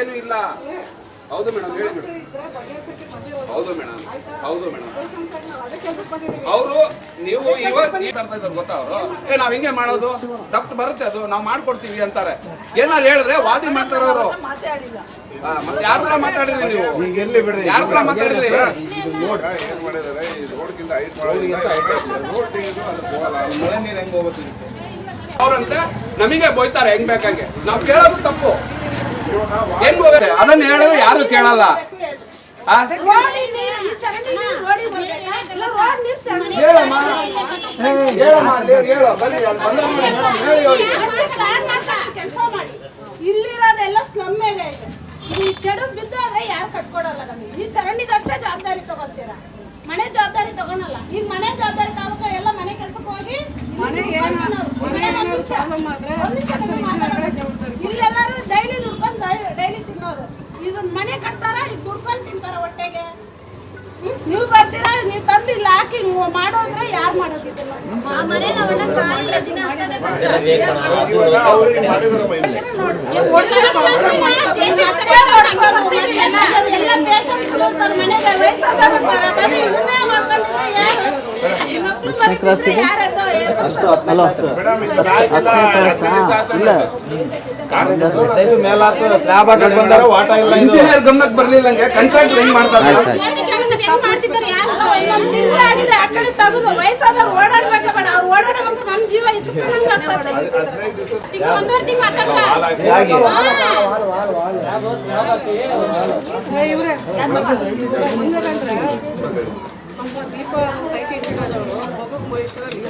ಏನು ಇಲ್ಲ. ಹೌದು ಮೇಡಮ್ ಹೇಳಿ ಮೇಡಮ್. ಹೌದು ಮೇಡಮ್ ಹೌದು ಮೇಡಮ್. ಅವರು ನೀವು ಇವತ್ತು ಈ ತರ್ತಾ ಇದ್ದಾರೆ ಗೊತ್ತಾ ಅವರು? ಏ ನಾವ್ ಹಿಂಗೆ ಮಾಡೋದು? ಡಾಕ್ಟರ್ ಬರುತ್ತೆ ಅದು ನಾವು ಮಾಡ್ಕೊಡ್ತೀವಿ ಅಂತಾರೆ. ಏನಾರು ಹೇಳಿದ್ರೆ ವಾದಿ ಮಾಡ್ತಾರವರು ಮತ್ತೆ ಯಾರ ಹತ್ರ ಮಾತಾಡಿದ್ರಿ ನೀವು? ಈಗ ಎಲ್ಲಿ ಬಿಡ್ರಿ? ಯಾರ ಹತ್ರ ಮಾತಾಡಿದ್ರಿ? ರೋಡ್ ಏನ್ ಮಾಡಿದಾರೆ ಈ ರೋಡ್ಗಿಂತ ಹೈಟ್ ಮಾಡೋದ್ರಿಂದ ರೋಡ್ ಅದಕ್ಕೆ ಹೋಗಲ್ಲ. ಅವ್ರಂತೆ ನಮಗೆ ಬೋಯ್ತಾರೆ ಹೆಂಗ್ ಬೇಕಂಗೆ. ನಾವ್ ಕೇಳೋದು ತಪ್ಪು. ಹೆಂಗ್ ಹೋಗುತ್ತೆ? ಅದನ್ನ ಹೇಳಿದ್ರೆ ಯಾರು ಕೇಳಲ್ಲ. ಇಲ್ಲಿರೋದೆಲ್ಲ ಸ್ಲಮ್ ಮೇಲೆ ಇದೆ. ಈ ಕೆಡು ಬಿದ್ದಾದ್ರೆ ಯಾರು ಕಟ್ಕೊಡಲ್ಲ ನಮಗೆ. ಈ ಚರಂಡಿದಷ್ಟೇ ಜವಾಬ್ದಾರಿ ತಗೋತೀರಾ ಮನೆ ಜವಾಬ್ದಾರಿ ತಗೊಳಲ್ಲ. ಈಗ ಮನೆ ಜವಾಬ್ದಾರಿ ತಗೋಕ ಎಲ್ಲ ಮನೆ ಕೆಲ್ಸಕ್ಕೆ ಹೋಗಿ ಮನೆ ಏನ- ಮನೆ ಏನಾದ್ರು problem ಇದನ್ನ ಮನೆ ಕಟ್ತಾರ ಇದು ದುಡ್ಕೊಂಡು ತಿಂತಾರ ಹೊಟ್ಟೆಗೆ. ನೀವು ಬರ್ತೀರಾ ನೀವು ತಂದಿಲ್ಲ ಹಾಕಿ ನೀವು ಮಾಡೋದ್ರೆ ಯಾರು ಮಾಡೋದಿಲ್ಲ ಆ ಏನು ಮೇಡಮ್ ಇದು ಇಂಜಿನಿಯರ್ ಗಮನಕ್ಕೆ ಬರ್ಲಿಲ್ಲ ಕಾಂಟ್ರಾಕ್ಟ್ ಹೆಂಗ್ ಮಾಡ್ತಾರೆ ಇವ್ರೆ ಹಿಂಗಂದ್ರೆ ನಮ್ಮ ದೀಪ ಸೈಟ್ ಇದ್ದಿರೋದವರು ಮಗುಗ್ ಮಹೇಶ್ವರ ಲೀವ್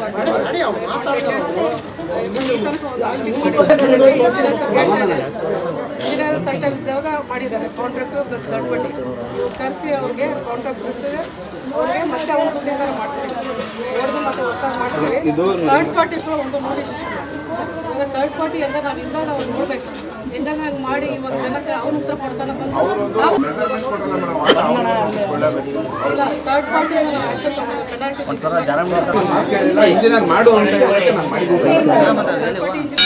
ಇಂಜಿನಿಯರ್ ಸೈಟಲ್ಲಿ ಇದ್ದಾಗ ಮಾಡಿದ್ದಾರೆ. ಕಾಂಟ್ರಾಕ್ಟರ್ ಪ್ಲಸ್ ದೊಡ್ಡ ಬಡ್ಡಿ ಕರೆಸಿ ಅವ್ರಿಗೆ ಕಾಂಟ್ರಾಕ್ಟರ್ಸ್ ಅವ್ರಿಗೆ ಮತ್ತೆ ಅವ್ರ ದುಡ್ಡಿಂದ ಮಾಡಿಸ್ತೀವಿ ಹೊಡೆದು ಮತ್ತೆ ಹೊಸ ಮಾಡ್ತೀವಿ ಥರ್ಡ್ ಕೂಡ ಒಂದು ನೋಡಿ ಈಗ ಥರ್ಡ್ ಪಾರ್ಟಿ ಅಂದ್ರೆ ನಾವು ಇಂದಾಗ ಅವ್ರು ನೋಡ್ಬೇಕು. ಹೆಂಗಾಗ ಹಂಗೆ ಮಾಡಿ ಇವಾಗ ಜನಕ್ಕೆ ಅವ್ರ ಉತ್ತರ ಕೊಡ್ತಾನೆ ಬಂದು ನಾವು ಮೆಜರ್ಮೆಂಟ್ ಕೊಡ್ತಾರೆ ಮೇಡಮ್ ವಾಟ ಅವ್ರು ಜನ ಮಾಡು ಅಂತ ನಾನು ಮಾಡಿದ್ದೀನಿ.